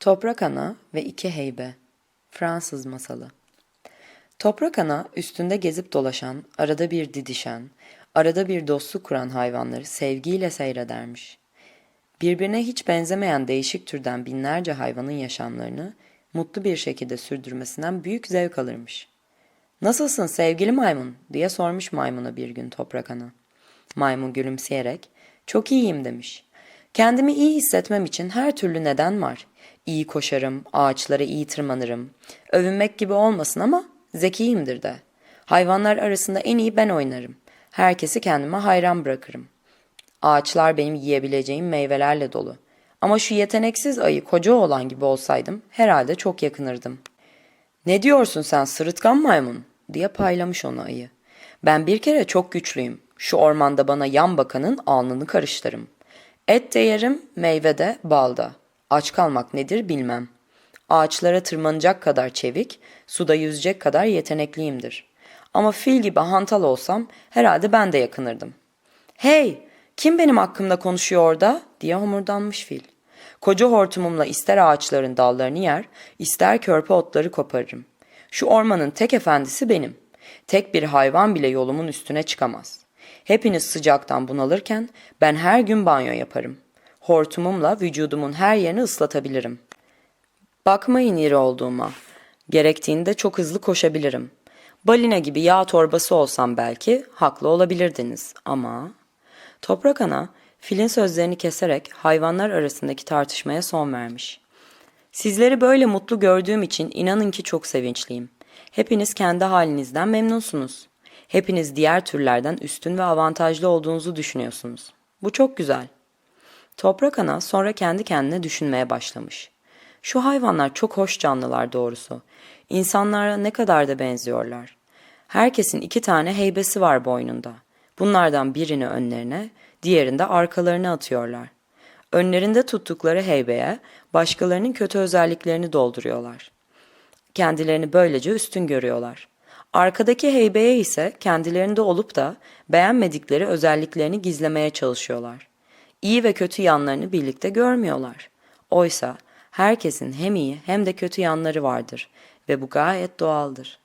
Toprak Ana ve İki Heybe Fransız Masalı Toprak Ana üstünde gezip dolaşan, arada bir didişen, arada bir dostluk kuran hayvanları sevgiyle seyredermiş. Birbirine hiç benzemeyen değişik türden binlerce hayvanın yaşamlarını mutlu bir şekilde sürdürmesinden büyük zevk alırmış. Nasılsın sevgili maymun diye sormuş maymuna bir gün Toprak Ana. Maymun gülümseyerek çok iyiyim demiş. Kendimi iyi hissetmem için her türlü neden var. İyi koşarım, ağaçlara iyi tırmanırım. Övünmek gibi olmasın ama zekiyimdir de. Hayvanlar arasında en iyi ben oynarım. Herkesi kendime hayran bırakırım. Ağaçlar benim yiyebileceğim meyvelerle dolu. Ama şu yeteneksiz ayı koca oğlan gibi olsaydım herhalde çok yakınırdım. Ne diyorsun sen sırıtkan maymun? diye paylamış onu ayı. Ben bir kere çok güçlüyüm. Şu ormanda bana yan bakanın alnını karıştırırım. Et de yerim, meyve de, balda. Aç kalmak nedir bilmem. Ağaçlara tırmanacak kadar çevik, suda yüzecek kadar yetenekliyimdir. Ama fil gibi hantal olsam herhalde ben de yakınırdım. Hey, kim benim hakkımda konuşuyor orada? diye homurdanmış fil. Koca hortumumla ister ağaçların dallarını yer, ister körpe otları koparırım. Şu ormanın tek efendisi benim. Tek bir hayvan bile yolumun üstüne çıkamaz. Hepiniz sıcaktan bunalırken ben her gün banyo yaparım. Hortumumla vücudumun her yerini ıslatabilirim. Bakmayın iri olduğuma. Gerektiğinde çok hızlı koşabilirim. Balina gibi yağ torbası olsam belki haklı olabilirdiniz ama... Toprak Ana filin sözlerini keserek hayvanlar arasındaki tartışmaya son vermiş. Sizleri böyle mutlu gördüğüm için inanın ki çok sevinçliyim. Hepiniz kendi halinizden memnunsunuz. Hepiniz diğer türlerden üstün ve avantajlı olduğunuzu düşünüyorsunuz. Bu çok güzel. Toprak Ana sonra kendi kendine düşünmeye başlamış. Şu hayvanlar çok hoş canlılar doğrusu. İnsanlara ne kadar da benziyorlar. Herkesin iki tane heybesi var boynunda. Bunlardan birini önlerine, diğerini de arkalarına atıyorlar. Önlerinde tuttukları heybeye başkalarının kötü özelliklerini dolduruyorlar. Kendilerini böylece üstün görüyorlar. Arkadaki heybeye ise kendilerinde olup da beğenmedikleri özelliklerini gizlemeye çalışıyorlar. İyi ve kötü yanlarını birlikte görmüyorlar. Oysa herkesin hem iyi hem de kötü yanları vardır ve bu gayet doğaldır.